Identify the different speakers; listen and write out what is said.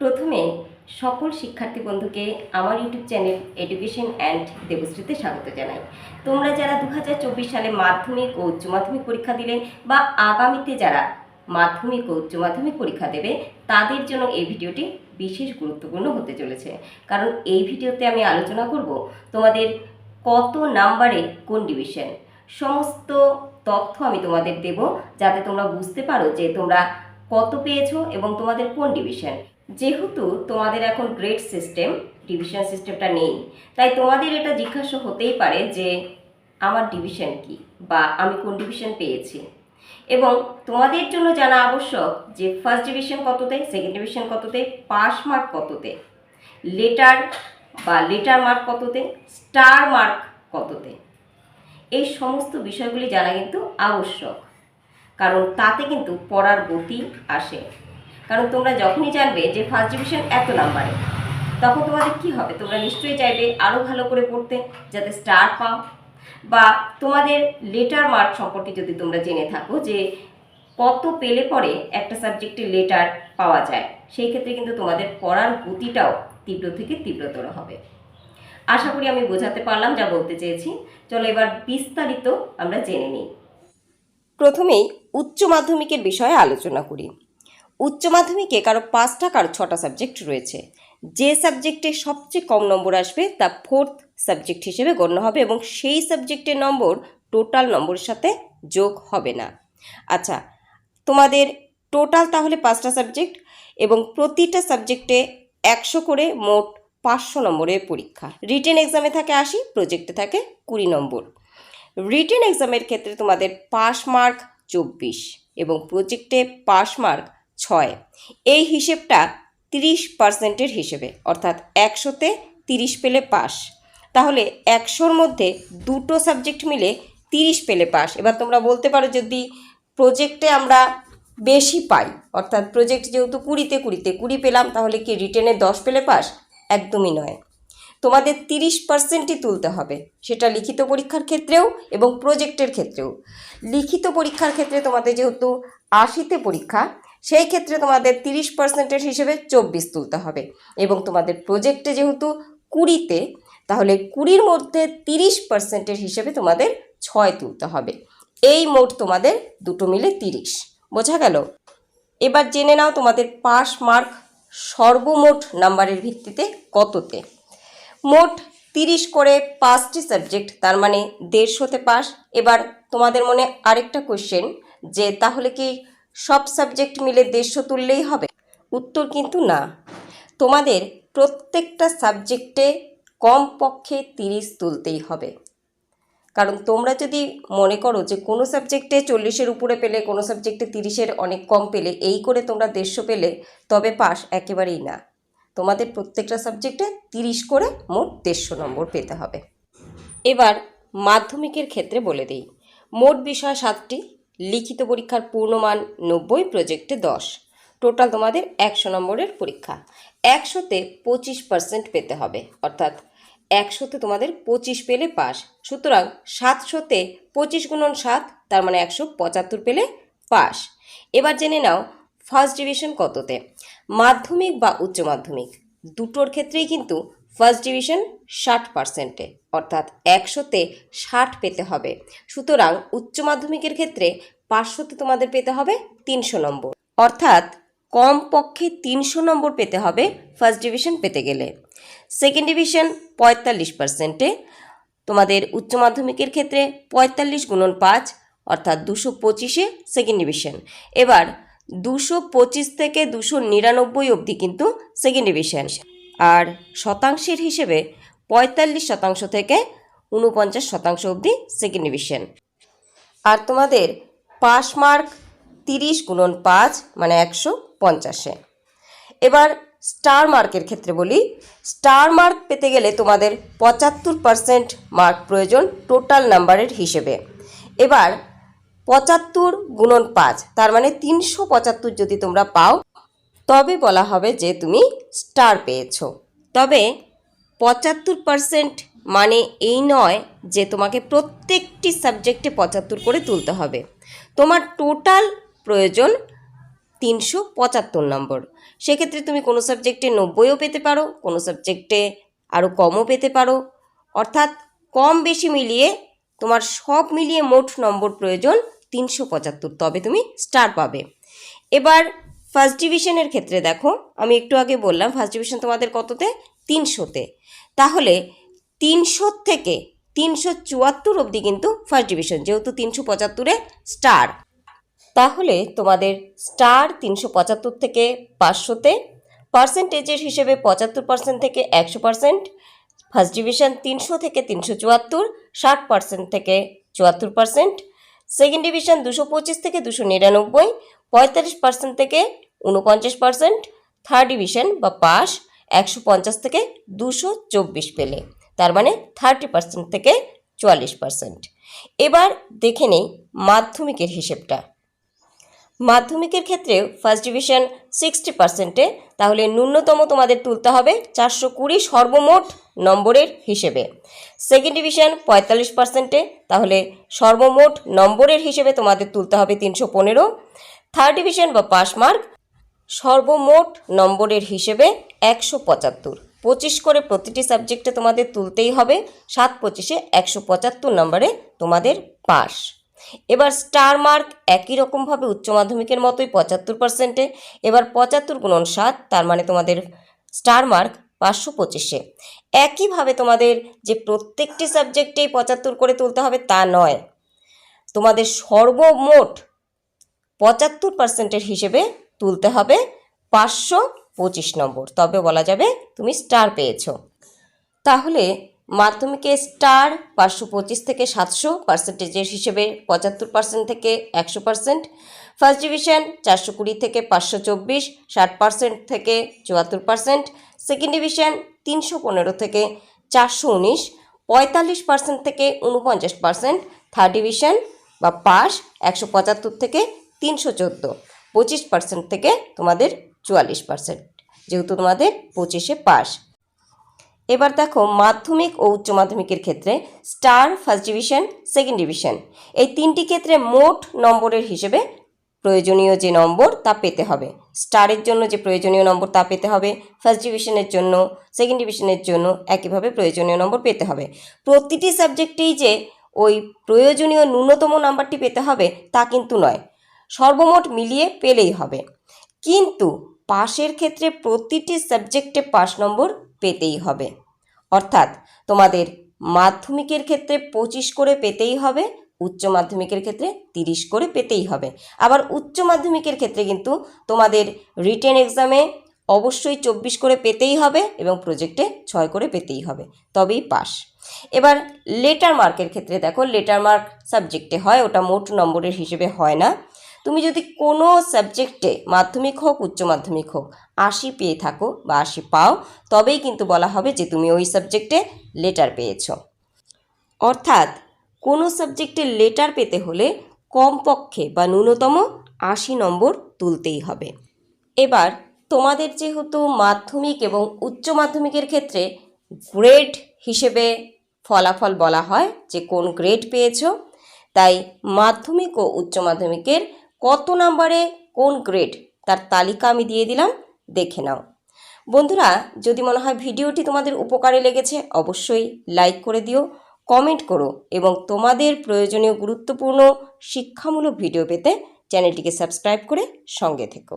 Speaker 1: প্রথমে সকল শিক্ষার্থী বন্ধুকে আমার ইউটিউব চ্যানেল এডুকেশন অ্যান্ড দেবশ্রীতে স্বাগত জানাই। তোমরা যারা দু হাজার চব্বিশ সালে মাধ্যমিক ও উচ্চ মাধ্যমিক পরীক্ষা দিলে বা আগামীতে যারা মাধ্যমিক ও উচ্চ মাধ্যমিক পরীক্ষা দেবে, তাদের জন্য এই ভিডিওটি বিশেষ গুরুত্বপূর্ণ হতে চলেছে। কারণ এই ভিডিওতে আমি আলোচনা করব তোমাদের কত নাম্বারে কোন ডিভিশন সমস্ত তথ্য আমি তোমাদের দেব, যাতে তোমরা বুঝতে পারো যে তোমরা কত পেয়েছ এবং তোমাদের কোন ডিভিশন যেহেতু তোমাদের এখন গ্রেড সিস্টেম ডিভিশন সিস্টেমটা নেই, তাই তোমাদের এটা জিজ্ঞাসা হতেই পারে যে আমার ডিভিশন কি বা আমি কোন ডিভিশন পেয়েছি। এবং তোমাদের জন্য জানা আবশ্যক যে ফার্স্ট ডিভিশন কততে সেকেন্ড ডিভিশন কততে পাস মার্ক কততে লেটার বা লেটার মার্ক কততে স্টার মার্ক কততে। এই সমস্ত বিষয়গুলি জানা কিন্তু আবশ্যক, কারণ তাতে কিন্তু পড়ার গতি আসে। কারণ তোমরা যখনই জানবে যে ফার্স্ট ডিভিশন এত নাম্বারে তখন তোমাদের কি হবে? তোমরা নিশ্চয়ই চাইবে আরও ভালো করে পড়তে, যাতে স্টার পাও। বা তোমাদের লেটার মার্ক সম্পর্কে যদি তোমরা জেনে থাকো যে কত পেলে পরে একটা সাবজেক্টে লেটার পাওয়া যায়, সেই ক্ষেত্রে কিন্তু তোমাদের পড়ার গতিটাও তীব্র থেকে তীব্রতর হবে। আশা করি আমি বোঝাতে পারলাম, যা বলতে চেয়েছি। চলো এবার বিস্তারিত আমরা জেনে নিই। প্রথমেই উচ্চ মাধ্যমিকের বিষয়ে আলোচনা করি। উচ্চ মাধ্যমিকে কারও পাঁচটা কারও ছটা সাবজেক্ট রয়েছে। যে সাবজেক্টে সবচেয়ে কম নম্বর আসবে, তা ফোর্থ সাবজেক্ট হিসেবে গণ্য হবে এবং সেই সাবজেক্টের নম্বর টোটাল নম্বরের সাথে যোগ হবে না। আচ্ছা তোমাদের টোটাল তাহলে পাঁচটা সাবজেক্ট এবং প্রতিটা সাবজেক্টে একশো করে মোট পাঁচশো নম্বরের পরীক্ষা। রিটেন এক্সামে থাকে আশি প্রজেক্টে থাকে কুড়ি নম্বর। রিটেন এক্সামের ক্ষেত্রে তোমাদের পাস মার্ক চব্বিশ এবং প্রজেক্টে পাস মার্ক ছয়। এই হিসেবটা তিরিশ পার্সেন্টের হিসেবে, অর্থাৎ একশোতে তিরিশ পেলে পাস। তাহলে একশোর মধ্যে দুটো সাবজেক্ট মিলে তিরিশ পেলে পাস। এবার তোমরা বলতে পারো যদি প্রজেক্টে আমরা বেশি পাই, অর্থাৎ প্রজেক্ট যেহেতু কুড়িতে কুড়িতে, কুড়ি পেলাম, তাহলে কি রিটেনে দশ পেলে পাস? একদমই নয়। তোমাদের তিরিশ পার্সেন্টই তুলতে হবে, সেটা লিখিত পরীক্ষার ক্ষেত্রেও এবং প্রজেক্টের ক্ষেত্রেও। লিখিত পরীক্ষার ক্ষেত্রে তোমাদের যেহেতু আশিতে পরীক্ষা সেই ক্ষেত্রে তোমাদের তিরিশ পার্সেন্টের হিসেবে চব্বিশ তুলতে হবে। এবং তোমাদের প্রজেক্টে যেহেতু কুড়িতে, তাহলে কুড়ির মধ্যে তিরিশ পার্সেন্টের হিসেবে তোমাদের ছয় তুলতে হবে। এই মোট তোমাদের দুটো মিলে তিরিশ। বোঝা গেল? এবার জেনে নাও তোমাদের পাস মার্ক সর্বমোট নাম্বারের ভিত্তিতে কততে। মোট তিরিশ করে পাঁচটি সাবজেক্ট, তার মানে দেড়শোতে পাস এবার তোমাদের মনে আরেকটা কোশ্চেন যে তাহলে কি সব সাবজেক্ট মিলে দেড়শো তুললেই হবে। উত্তর কিন্তু না। তোমাদের প্রত্যেকটা সাবজেক্টে কমপক্ষে তিরিশ তুলতেই হবে। কারণ তোমরা যদি মনে করো যে কোনো সাবজেক্টে চল্লিশের উপরে পেলে, কোনো সাবজেক্টে তিরিশের অনেক কম পেলে, এই করে তোমরা দেড়শো পেলে, তবে পাস একেবারেই না। তোমাদের প্রত্যেকটা সাবজেক্টে তিরিশ করে মোট দেড়শো নম্বর পেতে হবে। এবার মাধ্যমিকের ক্ষেত্রে বলে দিই। মোট বিষয় সাতটি। লিখিত পরীক্ষার পূর্ণমান নব্বই প্রজেক্টে দশ। টোটাল তোমাদের একশো নম্বরের পরীক্ষা। একশোতে পঁচিশ পার্সেন্ট পেতে হবে। অর্থাৎ একশোতে তোমাদের পঁচিশ পেলে পাস সুতরাং সাতশোতে পঁচিশ গুণন সাত, তার মানে একশো পঁচাত্তর পেলে পাস এবার জেনে নাও ফার্স্ট ডিভিশন কততে? মাধ্যমিক বা উচ্চ মাধ্যমিক? দুটোর ক্ষেত্রেই কিন্তু ফার্স্ট ডিভিশন ষাট পার্সেন্টে অর্থাৎ একশোতে ষাট পেতে হবে। সুতরাং উচ্চ মাধ্যমিকের ক্ষেত্রে পাঁচশোতে তোমাদের পেতে হবে তিনশো নম্বর। অর্থাৎ কমপক্ষে তিনশো নম্বর পেতে হবে ফার্স্ট ডিভিশন পেতে গেলে। সেকেন্ড ডিভিশন পঁয়তাল্লিশ পার্সেন্টে তোমাদের উচ্চ মাধ্যমিকের ক্ষেত্রে পঁয়তাল্লিশ গুণন পাঁচ, অর্থাৎ দুশো পঁচিশে সেকেন্ড ডিভিশন এবার দুশো পঁচিশ থেকে দুশো নিরানব্বই অবধি কিন্তু সেকেন্ড ডিভিশন আর শতাংশের হিসেবে পঁয়তাল্লিশ শতাংশ থেকে উনপঞ্চাশ শতাংশ অবধি সেকেন্ড ডিভিশন আর তোমাদের পাস মার্ক তিরিশ গুণন পাঁচ মানে একশো পঞ্চাশে। এবার স্টার মার্কের ক্ষেত্রে বলি স্টার মার্ক পেতে গেলে তোমাদের পঁচাত্তর পার্সেন্ট মার্ক প্রয়োজন টোটাল নাম্বারের হিসেবে। এবার পঁচাত্তর গুণন পাঁচ, তার মানে তিনশো পঁচাত্তর যদি তোমরা পাও, তবে বলা হবে যে তুমি স্টার পেয়েছ। তবে পঁচাত্তর পার্সেন্ট মানে এই নয় যে তোমাকে প্রত্যেকটি সাবজেক্টে পঁচাত্তর করে তুলতে হবে। তোমার টোটাল প্রয়োজন তিনশো পঁচাত্তর নম্বর। সেক্ষেত্রে তুমি কোনো সাবজেক্টে নব্বইও পেতে পারো, কোনো সাবজেক্টে আরও কমও পেতে পারো। অর্থাৎ কম বেশি মিলিয়ে তোমার সব মিলিয়ে মোট নম্বর প্রয়োজন তিনশো পঁচাত্তর, তবে তুমি স্টার পাবে। এবার ফার্স্ট ডিভিশনের ক্ষেত্রে দেখো, আমি একটু আগে বললাম ফার্স্ট ডিভিশন তোমাদের কততে? তিনশোতে। তাহলে তিনশো থেকে তিনশো চুয়াত্তর অবধি কিন্তু ফার্স্ট ডিভিশন যেহেতু তিনশো পঁচাত্তরে স্টার তাহলে তোমাদের স্টার তিনশো পঁচাত্তর থেকে পাঁচশোতে পার্সেন্টেজের হিসেবে পঁচাত্তর পার্সেন্ট থেকে একশো পার্সেন্ট ফার্স্ট ডিভিশন তিনশো থেকে তিনশো চুয়াত্তর, ষাট পার্সেন্ট থেকে চুয়াত্তর পার্সেন্ট সেকেন্ড ডিভিশন দুশো পঁচিশ থেকে দুশো নিরানব্বই, পঁয়তাল্লিশ পার্সেন্ট থেকে উনপঞ্চাশ পার্সেন্ট থার্ড ডিভিশন বা পাস একশো পঞ্চাশ থেকে দুশো চব্বিশ পেলে। তার মানে থার্টি পার্সেন্ট থেকে চুয়াল্লিশ পার্সেন্ট। এবার দেখে নেই মাধ্যমিকের হিসেবটা। মাধ্যমিকের ক্ষেত্রেও ফার্স্ট ডিভিশন সিক্সটি পার্সেন্টে তাহলে ন্যূনতম তোমাদের তুলতে হবে চারশো কুড়ি সর্বমোট নম্বরের হিসেবে। সেকেন্ড ডিভিশন পঁয়তাল্লিশ পার্সেন্টে তাহলে সর্বমোট নম্বরের হিসেবে তোমাদের তুলতে হবে তিনশো পনেরো। থার্ড ডিভিশন বা পাস মার্ক সর্বমোট নম্বরের হিসেবে একশো পঁচাত্তর। পঁচিশ করে প্রতিটি সাবজেক্টে তোমাদের তুলতেই হবে, সাত পঁচিশে একশো পঁচাত্তর নম্বরে তোমাদের পাস এবার স্টার মার্ক একই রকমভাবে উচ্চ মাধ্যমিকের মতোই পঁচাত্তর পার্সেন্টে এবার পঁচাত্তর গুণন সাত, তার মানে তোমাদের স্টার মার্ক পাঁচশো পঁচিশে। একইভাবে তোমাদের যে প্রত্যেকটি সাবজেক্টেই পঁচাত্তর করে তুলতে হবে তা নয়, তোমাদের সর্বমোট পঁচাত্তর পার্সেন্টের হিসেবে তুলতে হবে পাঁচশো পঁচিশ নম্বর। তবে বলা যাবে তুমি স্টার পেয়েছ। তাহলে মাধ্যমিকে স্টার পাঁচশো পঁচিশ থেকে সাতশো পার্সেন্টেজের হিসেবে পঁচাত্তর পার্সেন্ট থেকে একশো পার্সেন্ট ফার্স্ট ডিভিশন চারশো কুড়ি থেকে পাঁচশো চব্বিশ, ষাট পার্সেন্ট থেকে চুয়াত্তর পার্সেন্ট সেকেন্ড ডিভিশন তিনশো পনেরো থেকে চারশো উনিশ, পঁয়তাল্লিশ পার্সেন্ট থেকে উনপঞ্চাশ পার্সেন্ট থার্ড ডিভিশন বা পাস একশো পঁচাত্তর থেকে তিনশো চোদ্দ। পঁচিশ পার্সেন্ট থেকে তোমাদের চুয়াল্লিশ পার্সেন্ট যেহেতু তোমাদের পঁচিশে পাস এবার দেখো, মাধ্যমিক ও উচ্চ মাধ্যমিকের ক্ষেত্রে star first division second division এই তিনটি ক্ষেত্রে মোট নম্বরের হিসেবে প্রয়োজনীয় যে নম্বর তা পেতে হবে। স্টারের জন্য যে প্রয়োজনীয় নম্বর তা পেতে হবে ফার্স্ট ডিভিশনের জন্য সেকেন্ড ডিভিশনের জন্য একইভাবে প্রয়োজনীয় নম্বর পেতে হবে। প্রতিটি সাবজেক্টেই যে ওই প্রয়োজনীয় ন্যূনতম নাম্বারটি পেতে হবে তা কিন্তু নয়। সর্বমোট মিলিয়ে পেলেই হবে। কিন্তু পাশের ক্ষেত্রে প্রতিটি সাবজেক্টে পাস নম্বর পেতেই হবে। অর্থাৎ তোমাদের মাধ্যমিকের ক্ষেত্রে পঁচিশ করে পেতেই হবে, উচ্চ মাধ্যমিকের ক্ষেত্রে তিরিশ করে পেতেই হবে। আবার উচ্চ মাধ্যমিকের ক্ষেত্রে কিন্তু তোমাদের রিটেন এক্সামে অবশ্যই চব্বিশ করে পেতেই হবে এবং প্রজেক্টে ছয় করে পেতেই হবে। তবেই পাস। এবার লেটার মার্কের ক্ষেত্রে দেখো, লেটার মার্ক সাবজেক্টে হয়, ওটা মোট নম্বরের হিসেবে হয় না। তুমি যদি কোনো সাবজেক্টে মাধ্যমিক হোক, উচ্চ মাধ্যমিক হোক, আশি পেয়ে থাকো বা আশি পাও, তবেই কিন্তু বলা হবে যে তুমি ওই সাবজেক্টে লেটার পেয়েছ। অর্থাৎ কোনো সাবজেক্টে লেটার পেতে হলে কমপক্ষে বা ন্যূনতম আশি নম্বর তুলতেই হবে। এবার তোমাদের যেহেতু মাধ্যমিক এবং উচ্চ মাধ্যমিকের ক্ষেত্রে গ্রেড হিসেবে ফলাফল বলা হয় যে কোন গ্রেড পেয়েছ, তাই মাধ্যমিক ও উচ্চ মাধ্যমিকের কত নাম্বারে কোন গ্রেড তার তালিকা আমি দিয়ে দিলাম, দেখে নাও। বন্ধুরা, যদি মনে হয় ভিডিওটি তোমাদের উপকারে লেগেছে, অবশ্যই লাইক করে দিও কমেন্ট করো এবং তোমাদের প্রয়োজনীয় গুরুত্বপূর্ণ শিক্ষামূলক ভিডিও পেতে চ্যানেলটিকে সাবস্ক্রাইব করে সঙ্গে থেকো।